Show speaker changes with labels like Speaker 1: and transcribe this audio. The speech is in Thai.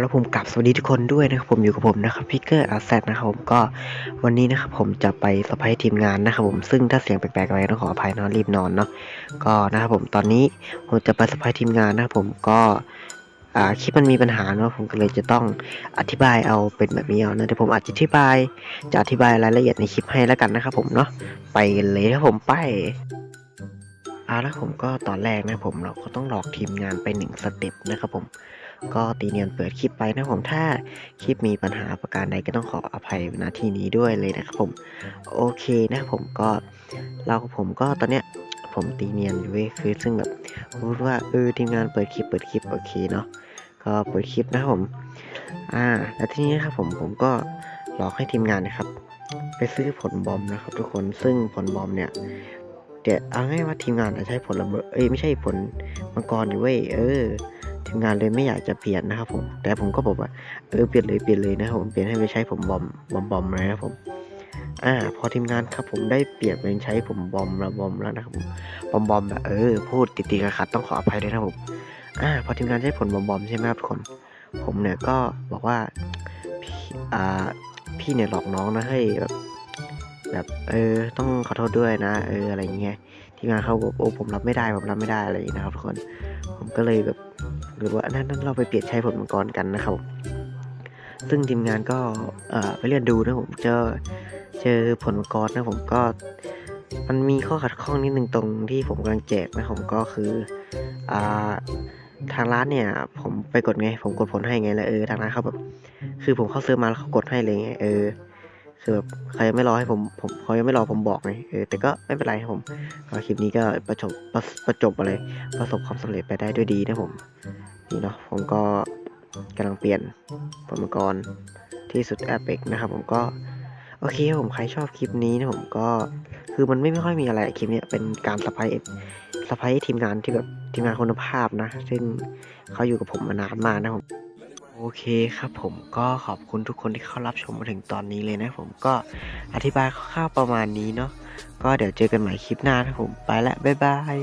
Speaker 1: แล้วผมกลับสวัสดีทุกคนด้วยนะครับผมอยู่กับผมนะครับพิกเกอร์อาแซนะครับผมก็วันนี้นะครับผมจะไปสไปทีมงานนะครับผมซึ่งถ้าเสียงแปลกๆอะไรต้องขออภัยนอะรีบนอนเนาะก็นะครับผมตอนนี้ผมจะไปสไปทีมงานนะครับผมก็อ่าคลิปมันมีปัญหาเนาะผมก็เลยจะต้องอธิบายเอาเป็นแบบนี้เอานะเดี๋ยวผมอาจจะอธิบายจะอธิบายรายละเอียดในคลิปให้แล้วกันนะครับผมเนาะไปเลยครับผมไปเอาละผมก็ตอนแรกนะผมเราก็ต้องหลอกทีมงานไปหนึ่งสเต็ปนะครับผม ก็ตีเนียนเปิดคลิปไปนะผมถ้าคลิปมีปัญหาประการใดก็ต้องขออภัยณที่นี้ด้วยเลยนะครับผมโอเคนะผมก็เราผมก็ตอนเนี้ยผมตีเนียนอยู่เว้ยคือซึ่งแบบพูดว่าเออทีมงานเปิดคลิปเปิดคลิปโอเคเนาะก็เปิดคลิปนะครับผมอ่าแล้วทีนี้นะครับผมผมก็หลอกให้ทีมงานนะครับ ไปซื้อผลบอมนะครับ ทุกคนซึ่งผลบอมเนี่ยเดี๋ยวเอาง่ายว่าทีมงานจะใช้ผลระเบิดเอ้ยไม่ใช่ผลมังกรอยู่เว้ยเออ มงานเลยไม่อยากจะเปลี่ยนนะครับผม แต่ผมก็บอกว่าเออเปลี่ยนเลยเปลี่ยนเลยนะครับผมเปลี่ยนให้ไปใช้ผมบอมบอมบอมเลยนะครับผมอ่าพอทีมงานครับผมได้เปลี่ยนเป็นใช้ผมบอมระบอมแล้วนะครับผมบอมบอมแบบเออพูดติดๆขัดต้องขออภัยด้วยนะครับผมอ่าพอทีมงานใช้ผลบอมบอมใช่ไหมครับทุกคน ผมเนี่ยก็บอกว่าพี่อ่าพี่เนี่ยหลอกน้องนะให้แบบแบบเออต้องขอโทษด้วยนะ เอออะไรอย่างเงี้ย ทีมงานเขาแบอกโอ้ผมรับไม่ได้ผมรับไม่ได้อะไรอย่างเงี้ยนะครับทุกคนผมก็เลยแบบหรือว่านั่นนั่นเราไปเปลี่ยนใช้ผลมังกรกันนะครับ ซึ่งทีมงานก็ไปเรียนดูนะผมเจอเจอผลมังกรนะผมก็มันมีข้อขัดข้องนิดนึงตรงที่ผมกำลังแจกนะผมก็คืออ่าทางร้านเนี่ยผมไปกดไง ผมกดผลให้ไงแล้วเออทางร้านเขาแบบ คือผมเข้าซื้อมาแล้วเขากดให้เลยไงเออ คือแบบเขายังไม่รอให้ผมผมเขายังไม่รอผมบอกไงเออแต่ก็ไม่เป็นไรครับผมก็คลิปนี้ก็ประจบประประจบอะไรประสบความสำเร็จไปได้ด้วยดีนะผมนี่เนาะผมก็กำลังเปลี่ยนผลมังกรที่สุดแอปเปกนะครับ ผมก็โอเคผมใครชอบคลิปนี้นะผมก็คือมันไม่ไม่ค่อยมีอะไรคลิปเนี้ยเป็นการสไปสไปทีมงานที่แบบทีมงานคุณภาพนะ ซึ่งเขาอยู่กับผมมานานมากนะผม โอเคครับผมก็ขอบคุณทุกคนที่เข้ารับชมมาถึงตอนนี้เลยนะผมก็อธิบายคร่าวๆประมาณนี้เนาะก็เดี๋ยวเจอกันใหม่คลิปหน้านะผมไปละบ๊ายบาย